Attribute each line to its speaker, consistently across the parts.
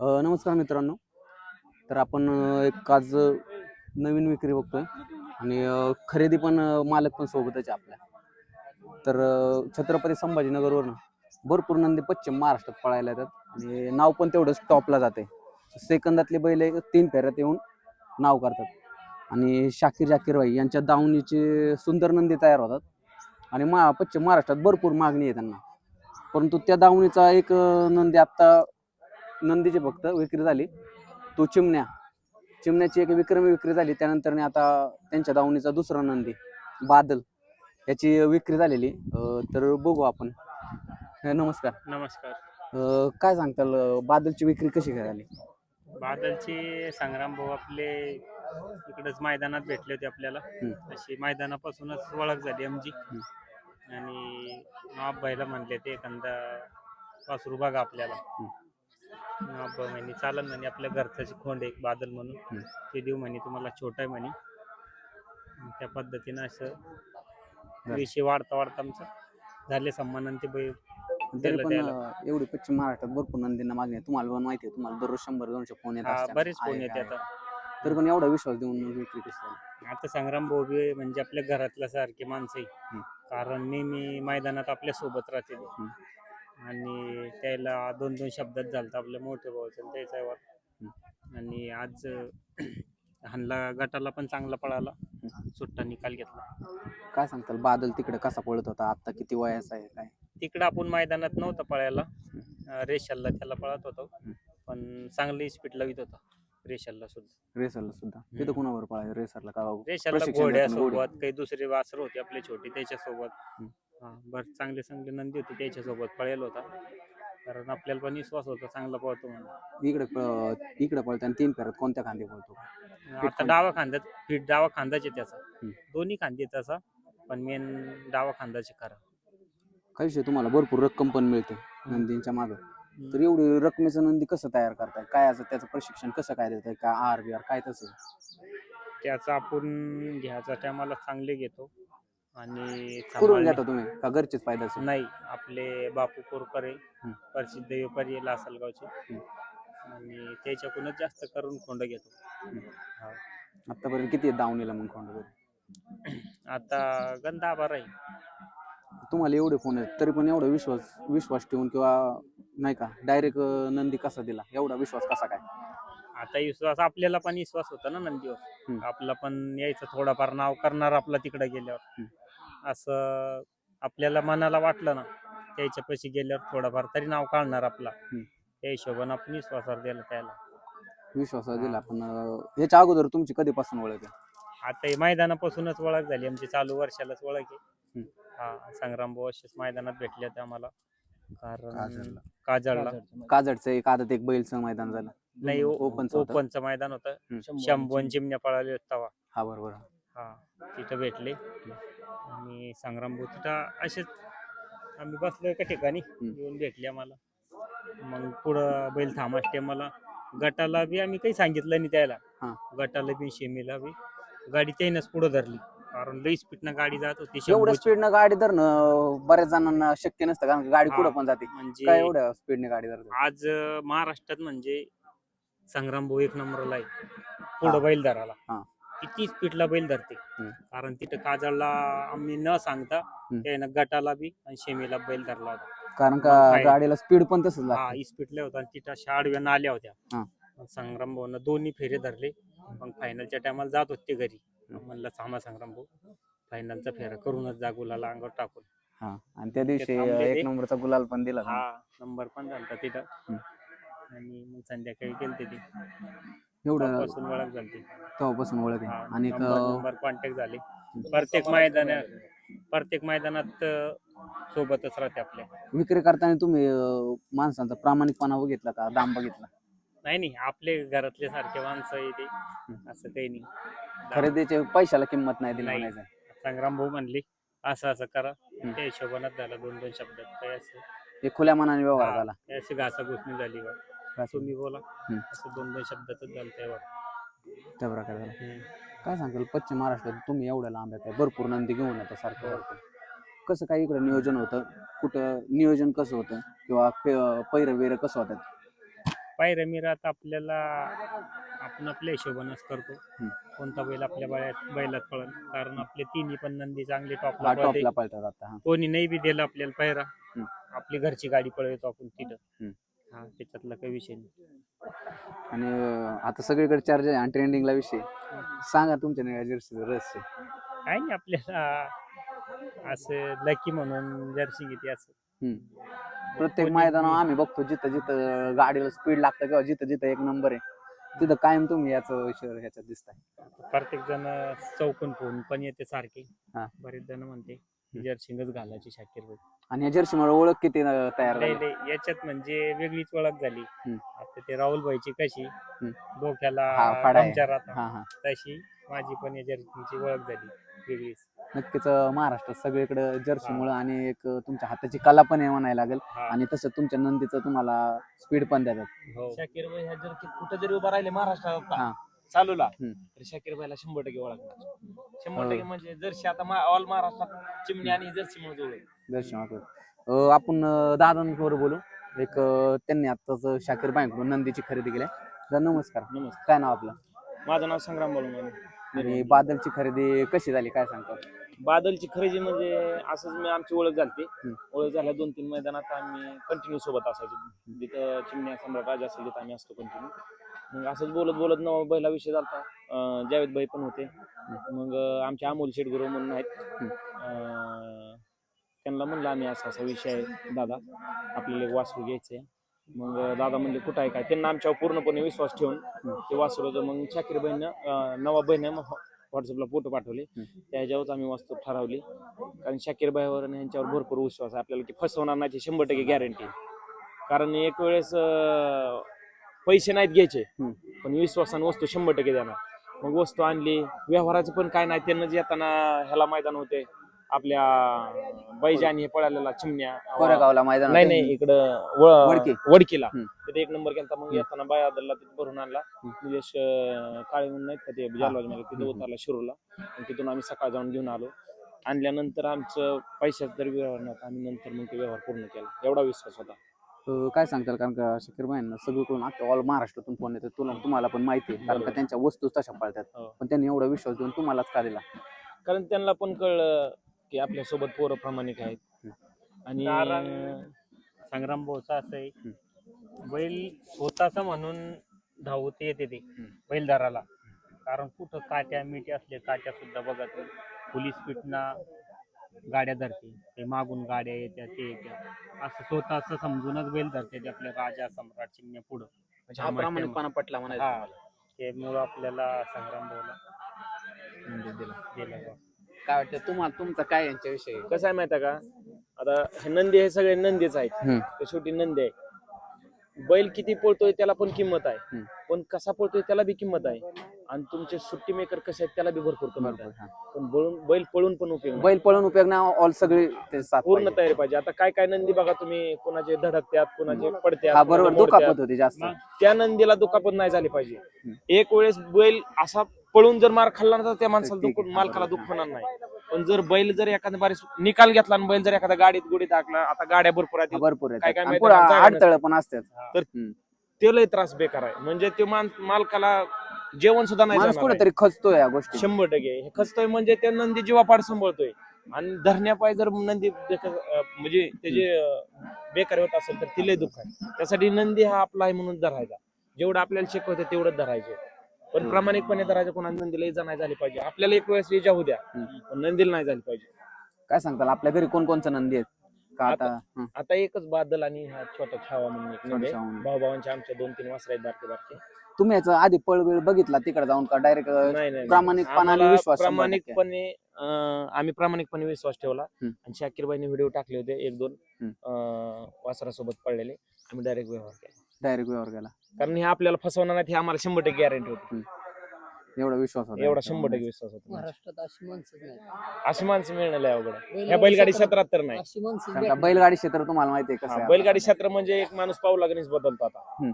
Speaker 1: नमस्कार मित्रांनो. तर आपण एक आज नवीन विक्री बघतोय. आणि खरेदी पण मालक पण सोबतच आहे आपल्या. तर छत्रपती संभाजीनगरवरून भरपूर नंदी पश्चिम महाराष्ट्रात पळायला येतात. आणि नाव पण तेवढंच टॉपला जाते. सेकंदातले बैल एक तीन फेऱ्यात येऊन नाव करतात. आणि शाकीर जाकीर भाई यांच्या दावणीचे सुंदर नंदी तयार होतात. आणि मा पश्चिम महाराष्ट्रात भरपूर मागणी आहे त्यांना. परंतु त्या दावणीचा एक नंदी आत्ता नंदीची फक्त विक्री झाली. तो चिमण्या चिमण्याची एक विक्रमी विक्री झाली. त्यानंतर आता त्यांच्या दावणीचा दुसरा नंदी बादल याची विक्री झालेली. तर बघू आपण. नमस्कार.
Speaker 2: नमस्कार.
Speaker 1: काय सांगताल? बादलची विक्री कशी काय झाली
Speaker 2: बादलचे संग्राम भाऊ आपले इकडंच मैदानात भेटले होते आपल्याला. अशी मैदानापासूनच ओळख झाली आमची. आणि आबाईला म्हणले ते एखादा वासरू बघा आपल्याला. म्हणे चालन म्हणे आपल्या घरच्याची खोंड एक बादल म्हणून. ते देऊ म्हणे तुम्हाला छोटा आहे म्हणे त्या पद्धतीनं असं विषय वाढता वाढता आमचं झाले सन्मान ते बैल
Speaker 1: तरी पण. अं, एवढी पश्चिम महाराष्ट्रात भरपूर नंदींना मागणी आहे तुम्हाला पण माहिती आहे तुम्हाला दररोज शंभर दोनशे फोन येत
Speaker 2: हा,
Speaker 1: असतात.
Speaker 2: बरेच फोन
Speaker 1: आहे,
Speaker 2: येते
Speaker 1: आहे.
Speaker 2: आता
Speaker 1: तरी पण एवढा विश्वास देऊन मग विक्री कशी झाली
Speaker 2: आता संग्राम भाऊ बी म्हणजे आपल्या घरातल्या सारखे माणसं आहे
Speaker 1: हम्म.
Speaker 2: कारण नेहमी मैदानात आपल्यासोबत राहते ते.
Speaker 1: हम्म.
Speaker 2: आणि त्याला दोन दोन शब्दात झालतं आपल्या मोठे भाऊ त्याच्यावर आणि आज अं, हाणला गटाला पण चांगला पळाला. सुट्टा निकाल घेतला.
Speaker 1: काय सांगताल? बादल तिकडे कसा पळत होता? आता किती वयाचा आहे काय?
Speaker 2: तिकडं आपण मैदानात नव्हतं पळायला. रेशलला त्याला पळत होतो. पण चांगली स्पीड लावित होता. रेशलला सुद्धा.
Speaker 1: रेसरला सुद्धा. तिथं. कुणावर पळायचं? रेसरला का? घोडे.
Speaker 2: घोड्यासोबत काही दुसरे वासर होते आपले छोटे त्याच्यासोबत. हा बर चांगले चांगले नंदी होते त्याच्यासोबत पळेल होता. कारण आपल्याला पण विश्वास होता चांगला पळतो म्हणून.
Speaker 1: इकडे प- इकडे पळतो आणि तीन फेऱ्यात कोणत्या खांदी पळतो
Speaker 2: आता डावा खांद्यात फिट डावा खांदाच आहे त्याचा.
Speaker 1: हम्म.
Speaker 2: दोन्ही खांदे त्याचा पण मेन डावा खांदाचे खरा.
Speaker 1: काही विषय तुम्हाला भरपूर रक्कम पण मिळते नंदींच्या मागे. तर एवढी रकमेचं नंदी कसं तयार करताय? काय असं त्याचं प्रशिक्षण कसं काय देताय? का आर बी आर काय तसं?
Speaker 2: त्याचा आपण घ्यायचा टायमाला चांगले घेतो. आणि
Speaker 1: घेता तुम्ही? का घरचेच
Speaker 2: नाही आपले बापू कोरकरे. प्रसिद्ध व्यापारी लासलगावचे. आणि त्याच्याकडूनच जास्त करून खोंड घेतो. हा.
Speaker 1: आतापर्यंत किती दावणीला मग वगैरे?
Speaker 2: आता गंधा बारा आहे
Speaker 1: तुम्हाला एवढे फोन आहेत तरी पण एवढा विश्वास विश्वास ठेवून किंवा नाही का डायरेक्ट नंदी कसा दिला? एवढा विश्वास कसा काय?
Speaker 2: आता विश्वास आपल्याला पण विश्वास होता ना नंदीवर.
Speaker 1: हम्म.
Speaker 2: आपला पण यायचं थोडाफार नाव करणार आपला तिकडे गेल्यावर. असं आपल्याला मनाला वाटलं ना त्याच्या पैसे गेल्यावर थोडाफार तरी नाव काढणार आपला. त्या हिशोबाने आपण विश्वासावर दिला त्याला.
Speaker 1: विश्वास दिला पण अं, याच्या अगोदर तुमची कधीपासून ओळख आहे?
Speaker 2: आता हे मैदानापासूनच ओळख झाली. आमची चालू वर्षालाच ओळख आहे.
Speaker 1: हम्म.
Speaker 2: हा संग्राम भाऊ असेच मैदानात भेटले होते आम्हाला. कारण
Speaker 1: काजळला.
Speaker 2: काजळला.
Speaker 1: काजडचं एक आदत एक बैलचं मैदान झालं.
Speaker 2: नाही
Speaker 1: ओपनचं होतं.
Speaker 2: ओपनचं मैदान होतं. शंभू आणि चिमण्या पळाले होते तेव्हा
Speaker 1: हा बरोबर.
Speaker 2: हा तिथं भेटले. आणि संग्राम तिथं असेच आम्ही बसलो एका ठिकाणी येऊन भेटले आम्हाला मग पुढं बैल थांबासते मला गटाला बी आम्ही काही सांगितलं नाही त्याला
Speaker 1: हा.
Speaker 2: गटाला बी शेमीला बी गाडी त्यानंच पुढं धरली कारण लई स्पीडनं गाडी जात होती
Speaker 1: एवढ्या
Speaker 2: शंभूची.
Speaker 1: स्पीडनं गाडी धरणं बऱ्याच जणांना शक्य नसतं कारण गाडी
Speaker 2: हा.
Speaker 1: पुढे पण जाते काय
Speaker 2: म्हणजे
Speaker 1: एवढ्या स्पीडने गाडी धरते
Speaker 2: आज अं, महाराष्ट्रात म्हणजे संग्राम भाऊ एक नंबरला आहे पुढं. बैल धराला
Speaker 1: हा.
Speaker 2: किती स्पीडला बैल धरते. कारण तिथं काजळला आम्ही न सांगता त्यानं गटाला बी आणि शेमीला बैल धरला होता.
Speaker 1: कारण का
Speaker 2: काय?
Speaker 1: गाडीला स्पीड पण तसंच
Speaker 2: हा
Speaker 1: लागते
Speaker 2: इस्पिटल्या होता आणि तिथं अशा आडव्यानं आल्या
Speaker 1: हा.
Speaker 2: होत्या मग संग्राम भाऊनं दोन्ही फेरे धरले. मग फायनलच्या टायमाला जात होते घरी. मग म्हणलं थांबा संग्राम भाऊ फायनलचा फेरा करूनच जा गुलाला अंगावर टाकून.
Speaker 1: हा. आणि त्या दिवशी. एक नंबरचा गुलाल पण दिला.
Speaker 2: हा नंबर पण झालता तिथं.
Speaker 1: हम्म.
Speaker 2: आणि मग संध्याकाळी गेलते ते.
Speaker 1: एवढं
Speaker 2: तेव्हापासून ओळख झाली.
Speaker 1: तेव्हापासून ओळख आहे. आणि एक, अं,
Speaker 2: कॉन्टॅक्ट झाले. प्रत्येक मैदानात प्रत्येक मैदानात अं, सोबतच राहते आपल्या
Speaker 1: विक्री करताना तुम्ही अं, माणसांचा प्रामाणिकपणा बघितला का? दाम बघितला
Speaker 2: नाही नाही. आपले घरातले सारखे माणसं आहे ते. असं काही नाही.
Speaker 1: खरेदीचे पैशाला किंमत नाही दिली
Speaker 2: नाही.
Speaker 1: म्हणायचं.
Speaker 2: संग्राम भाऊ म्हणले असं असं करा. त्या हिशोबानच झालं. दोन दोन शब्दात. काही असं?
Speaker 1: खुल्या मनाने व्यवहार
Speaker 2: हा,
Speaker 1: झाला.
Speaker 2: काही अशी घासाघुसणी झाली बा. तुम्ही बोला. असं दोन दोन शब्दातच झालं तेव्हा
Speaker 1: त्या प्रकारे झाला काय सांगाल पश्चिम महाराष्ट्रात तुम्ही एवढ्या लांब येताय भरपूर नंदी घेऊन येता सारखं कसं काय इकडे नियोजन होतं? कुठं नियोजन कसं होतं? किंवा पैरं वेरं कसं होतं
Speaker 2: पायऱ्या मिरात आपल्याला आपण आपल्या हिशोबानंच करतो. कोणता बैल आपल्या बैलात बैलात पळल कारण आपले तिन्ही पण नंदी चांगली टॉपला कोणी नाही बी दिलं आपल्याला पायरा. आपली घरची गाडी पळवतो आपण. तिथं. हा त्याच्यातला काही विषय नाही.
Speaker 1: आणि अं, आता सगळीकडे चार्ज आहे आणि ट्रेंडिंगला विषय सांगा तुमच्या निळ्या जर्सीचं रहस्य.
Speaker 2: काय नाही आपल्याला असं लकी म्हणून जर्सी घेते असं.
Speaker 1: हम्म. प्रत्येक
Speaker 2: कोणी-
Speaker 1: मैदानावर आम्ही बघतो जिथं जिथं गाडीला स्पीड लागतं किंवा जिथं जिथं एक नंबर आहे तिथं कायम तुम्ही याचं शहर ह्याच्यात दिसताय.
Speaker 2: प्रत्येक जण चौकून फोन पण येते सारखे.
Speaker 1: हा.
Speaker 2: बरेच जण म्हणते जर्सिंगच घालायची शाकीर भाऊ
Speaker 1: आणि या जर्सीमुळे ओळख किती अं, तयार
Speaker 2: याच्यात म्हणजे वेगळीच ओळख झाली.
Speaker 1: हम्म.
Speaker 2: आता ते राहुल भाईची कशी डोक्याला
Speaker 1: हा, फाडा आहे.
Speaker 2: पंक्चर राहता.
Speaker 1: हा हा.
Speaker 2: तशी माझी पण या जर्सीची ओळख झाली वेगळीच.
Speaker 1: नक्कीच अं, महाराष्ट्रात सगळीकडे जर्सीमुळे आणि एक अं, तुमच्या हाताची कला पण आहे म्हणायला लागेल.
Speaker 2: हा.
Speaker 1: आणि तसं तुमच्या नंदीचं तुम्हाला स्पीड पण देतात.
Speaker 2: हो.
Speaker 3: शाकीर भाई ह्या जर कुठे जरी उभा राहिले महाराष्ट्रात
Speaker 1: हा.
Speaker 3: चालूला. तर शाकीर भाईला शंभर टक्के ओळखणार. शंभर
Speaker 1: हो.
Speaker 3: टक्के म्हणजे जर्सी आता ऑल महाराष्ट्रात चिमणी आणि जर्सी म्हणून
Speaker 1: अं, आपण दादांबरोबर बोलू. एक अं, त्यांनी आत्ताच शाकीर बाईकडून नंदीची खरेदी केली. दादा नमस्कार.
Speaker 3: नमस्कार.
Speaker 1: काय नाव आपलं?
Speaker 3: माझं नाव संग्राम बोलून
Speaker 1: आणि बादलची खरेदी कशी झाली? काय सांगतात
Speaker 3: बादलची खरेदी म्हणजे असंच मी आमची ओळख झाली
Speaker 1: हम्म.
Speaker 3: ओळख झाल्या दोन तीन मैदानात आम्ही कंटिन्यू सोबत असायचो. जिथं चिमण्या सम्राट राजा असेल तिथं आम्ही असतो कंटिन्यू मग असंच बोलत बोलत न बैला विषय झालता अं, जावेद भाई पण होते. मग अं, आमचे अमोल शेटगुरु म्हणून आहेत. अं, त्यांना म्हणलं आम्ही असा असा विषय आहे. दादा आपल्याला एक वासरू घ्यायचंय. मग अं, दादा म्हणले कुठं आहे काय? त्यांना आमच्यावर पूर्णपणे विश्वास ठेवून ते वासरूचं मग शाकीर बहिणं नवा बहिण व्हॉट्सअपला फोटो पाठवले. त्या ह्याच्यावरच आम्ही वास्तू ठरवली. कारण शाकीर भाईवर आणि यांच्यावर भरपूर विश्वास आहे. आपल्याला की फसवणार नाही शंभर टक्के गॅरंटी कारण एक वेळेस अं, पैसे नाहीत घ्यायचे. पण विश्वासाने वस्तू शंभर टक्के देणार. मग वस्तू आणली व्यवहाराचं पण काय नाही त्यांना जे येताना ह्याला मैदान होते. आपल्या बैजा आणि हे पळालेला चिमण्या.
Speaker 1: कोरेगावला मैदान
Speaker 3: नाही. नाही इकडं. वडकीला. तिथे एक नंबर केला मग येताना बायादरला तिथे भरून आणला. निलेश अं, काळे म्हणून नाहीत का ते जालवाजमध्ये तिथे. उतरला शिरूरला. आणि तिथून आम्ही सकाळ जाऊन घेऊन आलो. आणल्यानंतर आमचं पैशाचा जर व्यवहार नव्हता आम्ही नंतर मग ते व्यवहार पूर्ण केला. एवढा विश्वास होता.
Speaker 1: अं, काय सांगताल? कारण का शाकीर बाईंना सगळीकडून अख्ख्या ऑल महाराष्ट्रातून फोन येतात. तुला तुम्हाला पण माहिती आहे. कारण का. त्यांच्या वस्तू तशा पळतात.
Speaker 3: हो.
Speaker 1: पण त्यांनी एवढा विश्वास देऊन तुम्हालाच का दिला?
Speaker 3: कारण त्यांना पण कळलं की आपल्यासोबत पोरं प्रामाणिक आहेत. आणि
Speaker 2: कारण संग्राम भाऊचा असं आहे. बैल स्वतःचा म्हणून धावत येते ते बैलदाराला. कारण कुठं काट्या मिठी असले काट्या सुद्धा बघत नाही पोलीस पिटना गाड्या धरते ते मागून गाड्या येत्या ते येत्या असं स्वतःच समजूनच बैल धरते ते आपल्या राजा सम्राट चिमण्या पुढं
Speaker 3: म्हणजे हा प्रामाणिकपणा पटला म्हणायचं
Speaker 2: हा.
Speaker 3: तुम्हाला.
Speaker 2: त्यामुळं आपल्याला संग्राम भाऊला
Speaker 3: म्हणजे दिला.
Speaker 2: दिला बा.
Speaker 1: काय वाटतं तुम्हाला तुमचं काय यांच्याविषयी
Speaker 3: कसं आहे माहिती आहे का आता हे नंदी हे सगळे नंदीच आहेत
Speaker 1: हम्म.
Speaker 3: ते शेवटी नंदी आहे बैल किती पळतोय त्याला पण किंमत आहे
Speaker 1: हम्म.
Speaker 3: पण कसा पळतोय त्याला बी किंमत आहे आणि तुमचे सुट्टी मेकर कसे आहेत त्याला बी भरपूर आहे
Speaker 1: हा.
Speaker 3: पण बळून बैल पळून पण उपयोग नाही.
Speaker 1: बैल पळून उपयोग ना ऑल सगळे ते साथ
Speaker 3: पूर्ण
Speaker 1: पाहिजे.
Speaker 3: तयारी पाहिजे. आता काय काय नंदी बघा तुम्ही कोणाचे धडकत्यात कोणाचे पडत्यात
Speaker 1: हा बरोबर
Speaker 3: मोडत्यात.
Speaker 1: दुखापत होती जास्त.
Speaker 3: त्या नंदीला दुखापत नाही झाली पाहिजे. एक वेळेस बैल असा पळून जर मार खाल्ला ना तर त्या माणसाला
Speaker 1: ठीक
Speaker 3: दुख
Speaker 1: आहे.
Speaker 3: मालकाला दुःख होणार नाही. पण जर बैल जर एखाद्या बारी निकाल घेतला आणि बैल जर एखाद्या गाडीत गुडीत टाकला आता गाड्या भरपूर
Speaker 1: हा,
Speaker 3: आहेत.
Speaker 1: भरपूर
Speaker 3: काय काय माहिती आहे,
Speaker 1: अडथळं पण असतात.
Speaker 3: ते लय त्रास बेकार आहे. म्हणजे ते मान मालकाला जेवण सुद्धा नाही
Speaker 1: माणूस
Speaker 3: जाणार आहे.
Speaker 1: कुठेतरी खचतोय या गोष्टी.
Speaker 3: शंभर टक्के. हे खचतोय म्हणजे ते नंदी जीवापाड सांभाळतोय. आणि धरण्यापाय जर नंदी अं, म्हणजे त्याचे अं, बेकार होत असेल तर तिला दुःख आहे. त्यासाठी नंदी हा आपला आहे म्हणून धरायचा. जेवढं आपल्याला शिकवतं तेवढंच धरायचे. पण
Speaker 1: हम्म.
Speaker 3: प्रामाणिकपणे धरायचं कोणा नंदीला इजा नाही झाली पाहिजे. आपल्याला एक वेळेस इजा होऊ द्या
Speaker 1: हम्म.
Speaker 3: पण नंदीला नाही झाली पाहिजे.
Speaker 1: काय सांगताल? आपल्या घरी कोण कोणचं नंदी आहेत? का आता हं,
Speaker 3: आता एकच बादल आणि हा छोटा छावा म्हणून एक नंदी. भाऊ भावांचे आमच्या दोन तीन वासरे आहेत बारके बारके
Speaker 1: तुम्ही याचा आधी पळवेळ बघितला तिकडे जाऊन का? डायरेक्ट
Speaker 3: नाही, नाही, नाही.
Speaker 1: प्रामाणिकपणाने
Speaker 3: आम्हाला
Speaker 1: विश्वास शंभर टक्के.
Speaker 3: प्रामाणिकपणे अं, आम्ही प्रामाणिकपणे विश्वास ठेवला.
Speaker 1: हम्म.
Speaker 3: आणि शाकीरबाईने व्हिडिओ टाकले होते एक दोन
Speaker 1: हम्म.
Speaker 3: अं, वासरासोबत पडलेले आम्ही डायरेक्ट व्यवहार केला.
Speaker 1: डायरेक्ट व्यवहार केला.
Speaker 3: कारण हे आपल्याला फसवणार नाही हे आम्हाला शंभर टक्के गॅरंटी होती.
Speaker 1: एवढा विश्वास होता.
Speaker 3: एवढा शंभर टक्के विश्वास होता
Speaker 4: महाराष्ट्रात अशी माणसंच नाही.
Speaker 3: अशी माणसं मिळणं लय अवघड आहे.
Speaker 4: बैलगाडी
Speaker 3: ह्या बैलगाडी
Speaker 4: क्षेत्रात
Speaker 3: क्षेत्रात तर नाही.
Speaker 4: अशी माणसं
Speaker 1: कारण का
Speaker 4: भेटली.
Speaker 1: बैलगाडी क्षेत्र तुम्हाला माहिती आहे कसं
Speaker 3: हा,
Speaker 1: आहे
Speaker 3: बैलगाडी क्षेत्र म्हणजे एक माणूस पाऊ लागणीच बदलतो आता.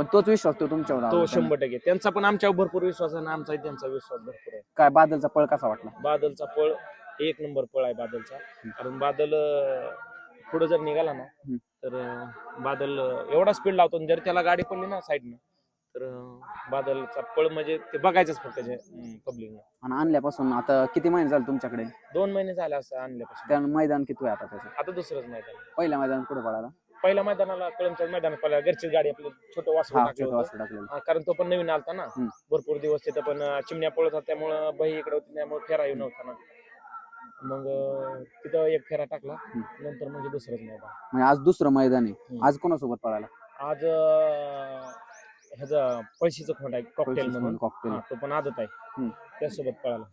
Speaker 1: पण तोच विश्वास तो तुमच्यावर
Speaker 3: तो. शंभर टक्के. त्यांचा पण आमच्यावर भरपूर विश्वास आहे आणि आमचा त्यांचा विश्वास भरपूर आहे.
Speaker 1: काय बादलचा पळ कसा वाटला?
Speaker 3: बादलचा पळ एक नंबर पळ आहे बादलचा. कारण बादल पुढे जर निघाला ना
Speaker 1: हम्म.
Speaker 3: तर अं, बादल अं, एवढा स्पीड लावतो आणि जर त्याला गाडी पडली ना साईडनं तर अं, बादलचा पळ म्हणजे ते बघायचंच फक्त पब्लिकनं
Speaker 1: आणि आणल्यापासून आता किती महिने झाले तुमच्याकडे?
Speaker 3: दोन महिने झाले असं आणल्यापासून.
Speaker 1: त्या मैदान किती आहे आता त्याचं?
Speaker 3: आता दुसरंच मैदान
Speaker 1: पहिल्या मैदान कुठे पळाला?
Speaker 3: पहिल्या मैदानाला कळमच्या मैदानात पहिल्या घरची गाडी आपली छोटं वासरू
Speaker 1: हा
Speaker 3: टाकलं
Speaker 1: छोटं
Speaker 3: होतं.
Speaker 1: वासरू टाकलेलं
Speaker 3: हा, कारण तो पण नवीन आलता ना.
Speaker 1: हम्म.
Speaker 3: भरपूर दिवस तिथं पण अं, चिमण्या पळत होता त्यामुळं बही इकडे होती त्यामुळे फेरा येऊ नव्हता ना. मग अं, तिथं एक फेरा टाकला. नंतर म्हणजे दुसरंच मैदान.
Speaker 1: म्हणजे आज दुसरं मैदान आहे.
Speaker 3: हम्म.
Speaker 1: आज कोणासोबत पळाला?
Speaker 3: आज अं, ह्याचा पळशीचं खोंड आहे कॉकटेल म्हणून.
Speaker 1: कॉकटेल
Speaker 3: हा, तो पण आदत आहे.
Speaker 1: हम्म.
Speaker 3: त्यासोबत पळाला.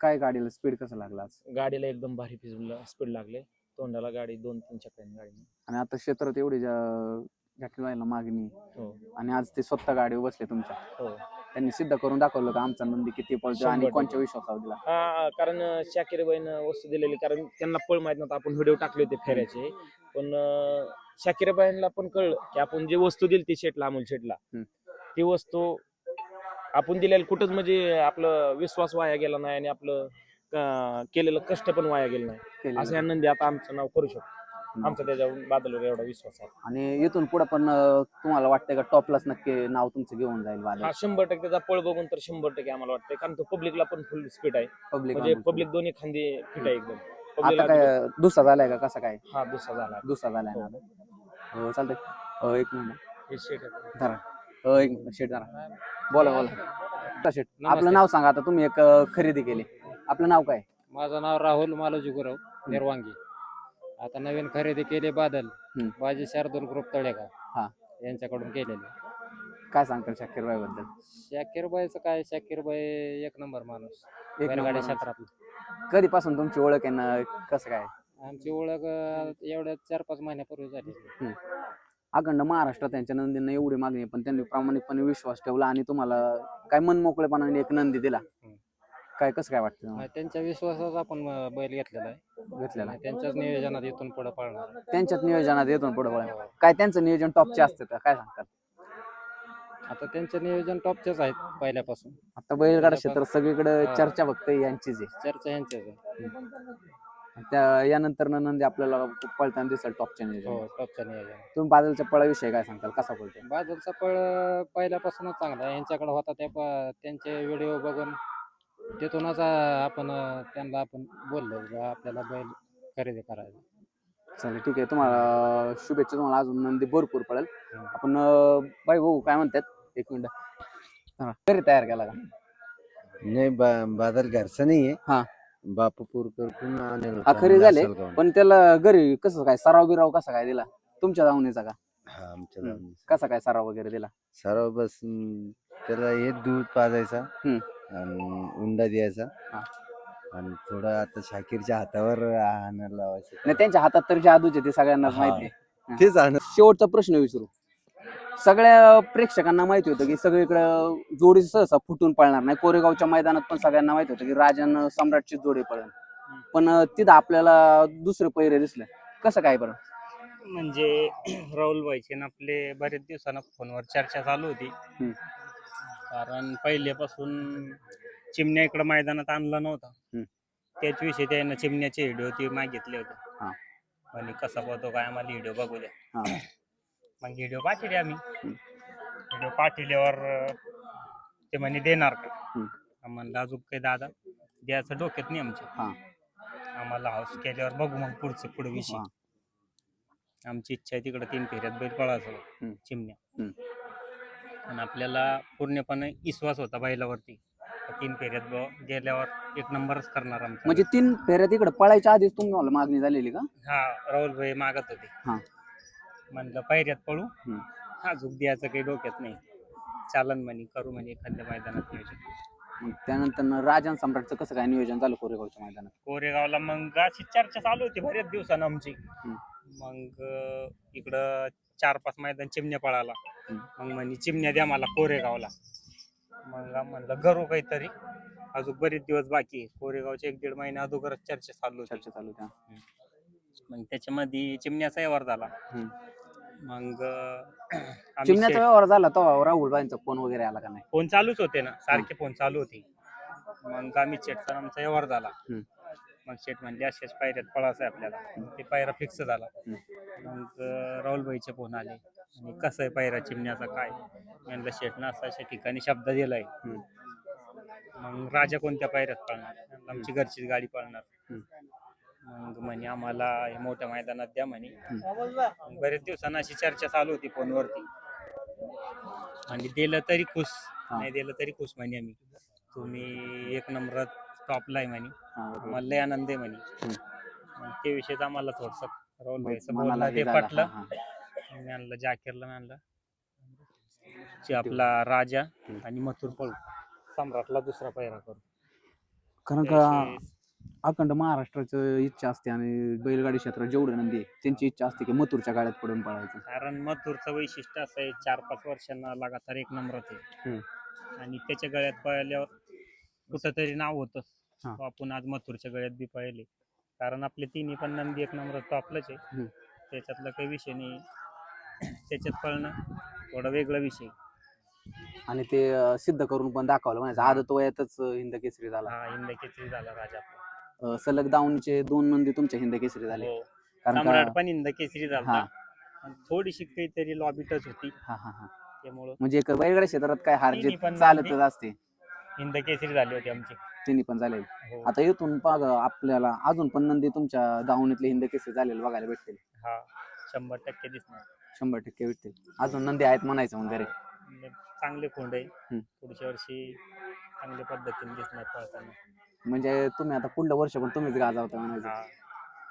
Speaker 1: काय गाडीला स्पीड कसं लागला आज?
Speaker 3: गाडीला एकदम भारी स्पीड लागले. तोंडाला गाडी दोन तीन चक्रांनी गाडी
Speaker 1: आणि आता क्षेत्रात एवढी जॅकेट व्हायला मागणी
Speaker 3: हो.
Speaker 1: आणि आज ते स्वतः गाडीवर बसले तुमच्या.
Speaker 3: हो.
Speaker 1: त्यांनी सिद्ध करून दाखवलं का आमचा नंदी किती पळतो आणि
Speaker 3: शंभर
Speaker 1: कोणत्या विश्वासावर दिला?
Speaker 3: हा कारण शाकीरबाईन वस्तू दिलेली कारण त्यांना पळ माहीत नव्हतं आपण व्हिडिओ टाकले होते फेऱ्याचे. पण शाकीरबाईंना पण कळलं की आपण जी वस्तू दिली ती शेटला अमोल शेटला.
Speaker 1: हम्म.
Speaker 3: ती वस्तू आपण दिलेली कुठंच म्हणजे आपलं विश्वास वाया गेला नाही आणि आपलं अं, केलेलं कष्ट पण वाया गेलं नाही.
Speaker 1: केलेलं.
Speaker 3: असं या नंदी आता आमचं नाव करू शकतो. आमचा त्याच्यावर बादलवर एवढा विश्वास आहे.
Speaker 1: आणि इथून पुढे पण अं, तुम्हाला वाटतंय का टॉपलाच नक्की नाव तुमचं घेऊन जाईल
Speaker 3: हा शंभर टक्के त्याचा पळ बघून तर शंभर टक्के आम्हाला वाटतंय. कारण तो पब्लिकला पण फुल स्पीड आहे.
Speaker 1: पब्लिक
Speaker 3: म्हणजे पब्लिक दोन्ही खांदी फिट आहे एकदम.
Speaker 1: आता
Speaker 3: पब्लिकला
Speaker 1: काय दुसरा झालाय का? कसा काय?
Speaker 3: हा दुसरा झाला.
Speaker 1: दुसरा झालाय ना हो चालतंय. अं, एक मिनिट.
Speaker 3: हे शेट आहे.
Speaker 1: धरा. अं, एक मिनिट. शेट धरा. बोला बोला. शेट
Speaker 4: नमस्ते.
Speaker 1: आपलं नाव सांगा आता. तुम्ही एक अं, खरेदी केली. आपलं नाव काय?
Speaker 4: माझं नाव राहुल मालोजी गुरव निर्वांगी. आता नवीन खरेदी केली बादल.
Speaker 1: हम्म.
Speaker 4: बाजी शार्दूल ग्रुप तळेगाव.
Speaker 1: हा.
Speaker 4: यांच्याकडून केलेली.
Speaker 1: काय सांगता शाकीर भाई बद्दल
Speaker 4: शाकीरबाईचं काय? शाकीरबाई एक नंबर माणूस.
Speaker 1: नंबर
Speaker 4: क्षेत्रातलं.
Speaker 1: कधीपासून तुमची ओळख आहे ना कसं काय?
Speaker 4: आमची ओळख अं, एवढ्या चार पाच महिन्यापूर्वी झाली.
Speaker 1: अखंड महाराष्ट्रात त्यांच्या नंदींना एवढी मागणी आहे, पण त्यांनी प्रामाणिकपणे विश्वास ठेवला आणि तुम्हाला काय मन मोकळेपणाने एक नंदी दिला.
Speaker 4: हम्म.
Speaker 1: काय कसं काय वाटतं तुम्हाला?
Speaker 4: त्यांच्या विश्वासाचा आपण अं, बैल घेतलेला आहे.
Speaker 1: घेतलेला
Speaker 4: त्यांच्याच नियोजनात इथून पुढे पळणार
Speaker 1: त्यांच्यात नियोजनात येतो पुढे काय त्यांचं नियोजन टॉपचे असतं का काय सांगतात?
Speaker 4: आता त्यांचं नियोजन टॉपचेच आहेत पहिल्यापासून.
Speaker 1: आता बैलगाडा क्षेत्र सगळीकडे
Speaker 4: हा.
Speaker 1: चर्चा फक्त यांचीच
Speaker 4: चर्चा यांच्याच आहे.
Speaker 1: आहे त्या यानंतर नंदी आपल्याला पळताना दिसेल टॉपच्या
Speaker 4: हो
Speaker 1: नियोजन
Speaker 4: टॉपचं नियोजन
Speaker 1: तुम्ही बादलच्या पळाविषयी काय सांगताल? कसा पळतो
Speaker 4: बादलचा पळ पहिल्यापासूनच चांगला आहे. यांच्याकडे होता त्या प- त्यांचे व्हिडिओ बघून तिथूनच आपण त्यांना आपण बोललो आपल्याला बैल खरेदी करायला
Speaker 1: चालेल ठीक आहे. तुम्हाला शुभेच्छा तुम्हाला अजून नंदी भरपूर पडेल. आपण बाई भाऊ काय म्हणतात? एक मिनिट. हा, तरी तयार केला का?
Speaker 5: नाही बा- बादल घरचा नाहीये.
Speaker 1: हा. हा,
Speaker 5: होता
Speaker 1: खरे झाले. पण त्याला घरी कसं काय सराव बिराव कसा काय दिला? तुमच्या धावणीचा का?
Speaker 5: हा आमच्या.
Speaker 1: कसा काय सराव वगैरे दिला?
Speaker 5: सर्व बस त्याला हे दूध पाजायचा. आणि उंडा द्यायचा.
Speaker 1: हा.
Speaker 5: आणि थोडं आता शाकीरच्या हातावर आणायला लावायचं.
Speaker 1: नाही त्यांच्या हातात तर जादूच आहे ते सगळ्यांनाच
Speaker 5: हा.
Speaker 1: माहिती आहे.
Speaker 5: तेच
Speaker 1: शेवटचा प्रश्न विचारू. सगळ्या प्रेक्षकांना माहिती होतं की सगळीकडे जोडी सहसा फुटून पळणार नाही. कोरेगावच्या मैदानात पण सगळ्यांना माहिती होतं की राजन सम्राटची जोडी पळण पण अं, तिथं आपल्याला दुसरे पैरे दिसले. कसं काय बरं?
Speaker 2: म्हणजे राहुल भाईचे आपले बरेच दिवसानं फोनवर चर्चा चालू होती.
Speaker 1: हम्म.
Speaker 2: कारण पहिल्यापासून चिमण्या इकडं मैदानात आणला नव्हता
Speaker 1: हम्म.
Speaker 2: त्याच विषयी त्यानं चिमण्याचे व्हिडिओ ते मागितले
Speaker 1: हा.
Speaker 2: होते म्हणजे कसा पोहतो काय आम्हाला व्हिडिओ बघू द्या
Speaker 1: हा.
Speaker 2: मग व्हिडिओ पाठवले आम्ही व्हिडिओ पाठवल्यावर अं, ते म्हणे देणार का
Speaker 1: हम्म.
Speaker 2: म्हणलं अजून काही दादा द्यायचं डोक्यात नाही आमच्या
Speaker 1: हा.
Speaker 2: आम्हाला हाऊस केल्यावर बघू मग पुढचे पुढे विषय
Speaker 1: हा.
Speaker 2: आमची इच्छा आहे तिकडे तीन फेऱ्यात बैल पळायचं
Speaker 1: हम्म.
Speaker 2: चिमण्या
Speaker 1: हम्म.
Speaker 2: आणि आपल्याला पूर्णपणे विश्वास होता बैलावरती. तीन फेऱ्यात ब- गेल्यावर एक नंबरच करणार आमचा.
Speaker 1: म्हणजे तीन फेऱ्या तिकडे पळायच्या आधीच तुम्हाला मागणी झालेली का?
Speaker 2: हा राहुल भाई मागत होते.
Speaker 1: हा.
Speaker 2: म्हणलं पैऱ्यात पळू.
Speaker 1: हम्म.
Speaker 2: हा झुक द्यायचं काही डोक्यात नाही. चालन म्हणे करू म्हणे एखाद्या मैदानात नियोजन.
Speaker 1: मग त्यानंतर राजन सम्राटचं कसं काय नियोजन झालं कोरेगावच्या मैदानात?
Speaker 2: कोरेगावला मग अशी चर्चा चालू होती बऱ्याच दिवसानं आमची. मग अं, इकडं चार पाच मैदान चिमण्या पळाला. मग म्हणे चिमण्या द्या मला कोरेगावला. मग आम्ही म्हणलं करू काहीतरी. अजून बरेच दिवस बाकी आहे. कोरेगावच्या एक दीड महिन्या अगोदरच चर्चा चालू होती.
Speaker 1: चर्चा चालू त्या
Speaker 2: मग त्याच्यामध्ये चिमण्याचा व्यवहार झाला.
Speaker 1: हम्म.
Speaker 2: मग अं, आम्ही
Speaker 1: चिमण्याचा व्यवहार झाला तो राहुलबाईंचा फोन वगैरे आला का नाही?
Speaker 2: फोन चालूच होते ना. सारखे फोन चालू होते. मग आम्ही चेटचा आमचा व्यवहार झाला.
Speaker 1: हम्म.
Speaker 2: मग शेठ म्हणले अशाच पायऱ्यात पळायचं आहे आपल्याला ते पायरा फिक्स झाला. मग राहुल भाईचे फोन आले. आणि कसं आहे पायरा चिमण्याचा काय? म्हणलं शेठनं असं अशा ठिकाणी शब्द दिलाय. मग राजा कोणत्या पायऱ्यात पळणार? आमची घरचीच गाडी पळणार. मग म्हणे आम्हाला हे मोठ्या मैदानात द्या म्हणे. मग बरेच दिवसांना अशी चर्चा चालू होती फोनवरती. आणि दिलं तरी खुश. नाही दिलं तरी खुश म्हणे आम्ही. तुम्ही एक नंबरात टॉपला आहे म्हणे. मला लय आनंद आहे म्हणे. मग ते विषयच आम्हाला थोडस राहुल भाईचं
Speaker 1: मनाला
Speaker 2: बोलणं ते. पटलं. मी आणलं जाकीरला मी आणलं. जे आपला राजा आणि मथुर पळू. सम्राटला दुसरा पैरा करू.
Speaker 1: कारण का अखंड महाराष्ट्राचं इच्छा असते आणि बैलगाडी क्षेत्रात जेवढे नंदी आहे त्यांची इच्छा असते की मथुरच्या गाड्यात पडून पळायचं.
Speaker 2: कारण मथुरचं वैशिष्ट्य असं आहे चार पाच वर्षांना लगातार एक नंबरात आहे. आणि त्याच्या गळ्यात पळाल्यावर कुठंतरी नाव होतं.
Speaker 1: हा.
Speaker 2: आपण आज मथुरच्या गळ्यात बी पळले कारण आपले तिन्ही पण नंदी एक नंबरात टॉपलाच आहे.
Speaker 1: हम्म.
Speaker 2: त्याच्यातला काही विषय नाही. त्याच्यात पळणं थोडा वेगळा विषय
Speaker 1: आणि ते सिद्ध करून पण दाखवलं म्हणायचं. आदत वयातच हिंद केसरी झाला.
Speaker 2: हा हिंद केसरी झाला राजा आपला.
Speaker 1: अं, सलग दावणीचे दोन नंदी तुमच्या हिंद केसरी झाले.
Speaker 2: हो.
Speaker 1: कारण
Speaker 2: सम्राट पण हिंद केसरी झाला
Speaker 1: हा.
Speaker 2: आणि थोडीशी काहीतरी लॉबी टच होती.
Speaker 1: हा हा हा.
Speaker 2: त्यामुळं
Speaker 1: म्हणजे एक क्षेत्रात काय हार
Speaker 2: तिन्ही
Speaker 1: जीत
Speaker 2: पण
Speaker 1: चालतच
Speaker 2: नंदी-
Speaker 1: असते.
Speaker 2: हिंद केसरी झाली होती आमची.
Speaker 1: तिन्ही पण झाले
Speaker 2: हो.
Speaker 1: आता इथून पाग आपल्याला अजून पण नंदी तुमच्या दावणीतले हिंद केसरी झालेले बघायला भेटतील.
Speaker 2: हा शंभर टक्के दिसणार.
Speaker 1: शंभर टक्के भेटतील. अजून नंदी आहेत म्हणायचं मग घरी.
Speaker 2: म्हणजे चांगले खोंड आहे.
Speaker 1: हम्म.
Speaker 2: पुढच्या वर्षी चांगल्या पद्धतीने दिसणार पळताना.
Speaker 1: म्हणजे तुम्ही आता पुढलं वर्ष पण तुम्हीच गाजावता म्हणायचं.
Speaker 2: हा.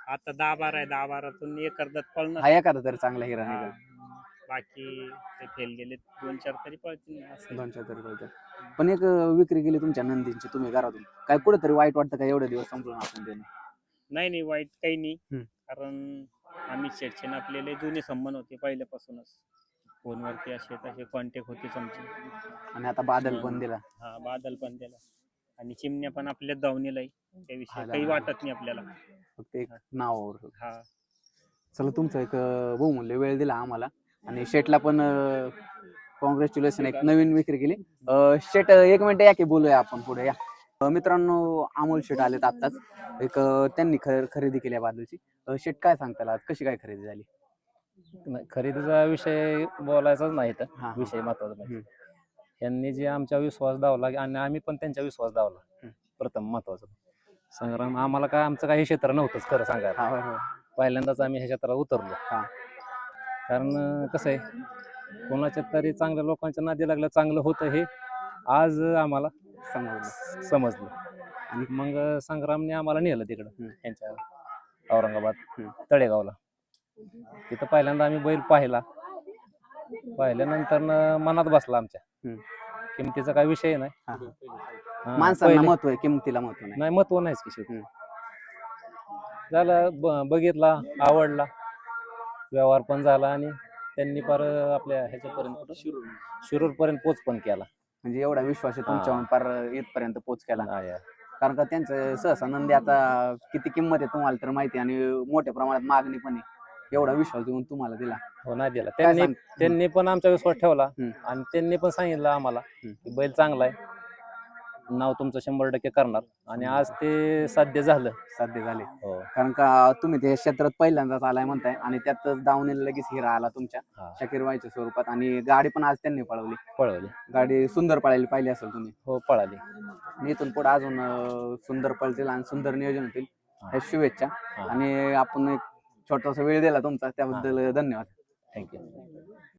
Speaker 2: आता दहा बारा आहे दहा बारातून एक अर्धात पळणार.
Speaker 1: हा एखादा तरी चांगला हिरा
Speaker 2: हा. बाकी ते फेल गेले दोन चार तरी पळतील असं.
Speaker 1: दोन चार तरी पण एक अं, विक्री केली तुमच्या नंदींची तुम्ही घरातून. काय कुठेतरी वाईट वाटतं का एवढे दिवस समजून आपण देणं?
Speaker 2: नाही नाही वाईट काही नाही. कारण आम्ही शेटचे आपलेले जुने संबंध होते पहिल्यापासूनच. फोनवरती असे तसे कॉन्टॅक्ट होतेच आमचे.
Speaker 1: आणि आता बादल पण दिला.
Speaker 2: हा बादल पण त्याला आणि चिमण्या पण आपल्या दावणीला त्याविषयी काही. वाटत नाही आपल्याला.
Speaker 1: फक्त एक नावावर.
Speaker 2: हा.
Speaker 1: चला तुमचा एक अं, बहुमूल्य वेळ दिला आम्हाला. आणि शेटला पण कॉंग्रॅच्युलेशन एक नवीन विक्री केली. शेट एक मिनिट या की बोलूया आपण पुढे या. मित्रांनो अमोल शेट आलेत आत्ताच. एक त्यांनी खर खरेदी केली अं, शेट काय सांगताल आज? कशी काय खरेदी झाली?
Speaker 6: खरेदीचा विषय बोलायचाच नाही तर. विषय महत्त्वाचा म्हणजे. यांनी जे आमच्या विश्वास दावला आणि आम्ही पण त्यांच्या विश्वास दावला.
Speaker 1: हम्म.
Speaker 6: प्रथम महत्वाचं संग्राम आम्हाला काय आमचं काही क्षेत्र नव्हतंच खरं सांगायला. पहिल्यांदाच आम्ही ह्या क्षेत्रात उतरलो. कारण कसं आहे कोणाच्या तरी चांगल्या लोकांच्या नादी लागलं चांगलं होतं हे आज आम्हाला
Speaker 1: समजलं.
Speaker 6: समजलं. आणि मग संग्रामने आम्हाला नेलं तिकडं. त्यांच्या औरंगाबाद. तळेगावला. तिथं पहिल्यांदा आम्ही बैल पाहिला. पाहिल्यानंतर मनात बसला आमच्या. किमतीचा काही विषय नाही. पहिले-
Speaker 1: महत्त्व आहे किमतीला महत्त्व नाही.
Speaker 6: महत्त्व नाहीच की. झालं बघितला आवडला. व्यवहार पण झाला आणि त्यांनी फार आपल्या ह्याच्यापर्यंत शिरूर पर्यंत पोच पण केला
Speaker 1: म्हणजे एवढा विश्वास आहे. तुमच्यावर पार इथपर्यंत पोच केला. कारण का त्यांचं सहसा नंदी आता किती किंमत आहे तुम्हाला तर माहिती आणि मोठ्या प्रमाणात मागणी पण आहे एवढा विश्वास देऊन तुम्हाला दिला
Speaker 6: हो नाही दिला त्यांनी त्यांनी पण आमचा विश्वास ठेवला. आणि त्यांनी पण सांगितलं आम्हाला. की बैल चांगला आहे नाव तुमचं शंभर टक्के करणार. आणि आज ते साध्य झालं.
Speaker 1: साध्य झाले.
Speaker 6: हो.
Speaker 1: कारण का तुम्ही ते क्षेत्रात पहिल्यांदाच आलाय म्हणताय आणि त्यातच दावणीला लगेच हिरा आला तुमच्या.
Speaker 6: हा.
Speaker 1: शाकीरबाईच्या स्वरूपात आणि गाडी पण आज त्यांनी पळवली.
Speaker 6: पळवली.
Speaker 1: गाडी सुंदर पळायला पाहिली असेल तुम्ही.
Speaker 6: हो पळाली.
Speaker 1: आणि इथून पुढे अजून अं, सुंदर पळतील आणि सुंदर नियोजन होतील
Speaker 6: हा.
Speaker 1: ह्या शुभेच्छा. आणि आपण एक छोटासा वेळ दिला तुमचा त्याबद्दल धन्यवाद.
Speaker 6: थँक्यू